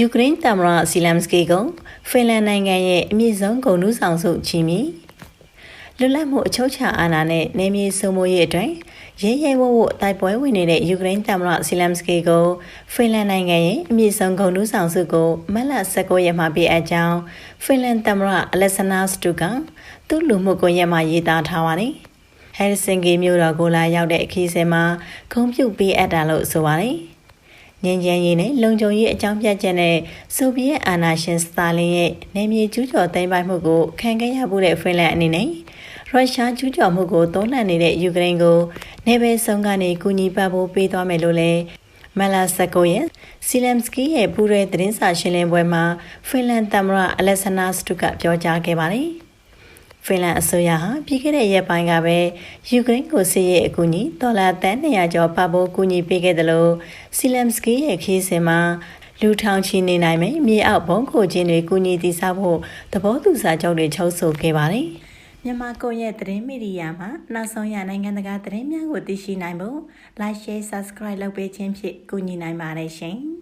ယူကရိန်းသမ္မတဇီလမ်စကီကဖင်လန်နိုင်ငံရဲ့အမြင့်ဆုံးဂုဏ်ထူးဆောင်ဆုချီးမြှင့်လွတ်လပ်မှုအချုပ်ချာအာဏာနဲ့နေမြေစုံမိုးရေးအတွက်ရဲရဲဝဝတိုက်ပွဲဝင်နေတဲ့ယူကရိန်းသမ္မတဇီလမ်စကီကိုဖင်လန်နိုင်ငံရဲ့အမြင့်ဆုံးဂုဏ်ထူးဆောင်ဆုကိုမတ်လ19ရက်မှာပေးအပ်ကြောင်းဖင်လန်သမ္မတအလက်ဆန်နာစတူကသူ့လူမှုကွန်ရက်မှာရေးသားထားပါတယ်ဟယ်ဆင်ကီမြို့တော်ကိုလာရောက်တဲ့အခီးစင်မှာဂုဏ်ပြုပေးအပ်တာလို့ဆိုပါတယ်။ ငင်းချမ်းရေးနဲ့လုံခြုံရေးအကြောင်းပြချက်နဲ့ဆိုဗီယက်အာဏာရှင်စတာလင်ရဲ့နေမြေကျူးကျော်သိမ်းပိုက်မှုကိုခံခဲ့ရမှုတဲ့ဖင်လန်အနေနဲ့ရုရှားကျူးကျော်မှုကိုတွန်းလှန်နေတဲ့ယူကရိန်းကိုနေပယ်ဆုံးကနေကူညီပံ့ပိုးပေးသွားမယ်လို့လည်းမလာစကိုရဲ့စီလမ်စကီရဲ့ပူရဲသတင်းစာရှင်းလင်းပွဲမှာဖင်လန်သမ္မတအလက်ဆနာစတုကပြောကြားခဲ့ပါတယ်။ ဖင်လန်အစိုးရဟာပြီးခဲ့တဲ့ရက်ပိုင်းကပဲယူကရိန်းကိုစစ်ရေးအကူအညီဒေါ်လာတန်200ကျော်ပပိုးကူညီပေးခဲ့တယ်လို့စီလမ်စကီရဲ့ခီးစဉ်မှာလူထောင်ချီနေနိုင်မယ်မြေအောက်ဘုံခိုခြင်းတွေကူညီတည်ဆောက်ဖို့သဘောတူစာချုပ်တွေချုပ်ဆိုခဲ့ပါတယ်မြန်မာကွန်ရက်သတင်းမီဒီယာမှာနောက်ဆုံးရနိုင်ငံတကာသတင်းများကိုသိရှိနိုင်ဖို့ like share subscribe လုပ်ပေးခြင်းဖြင့်ကူညီနိုင်ပါတယ်ရှင်။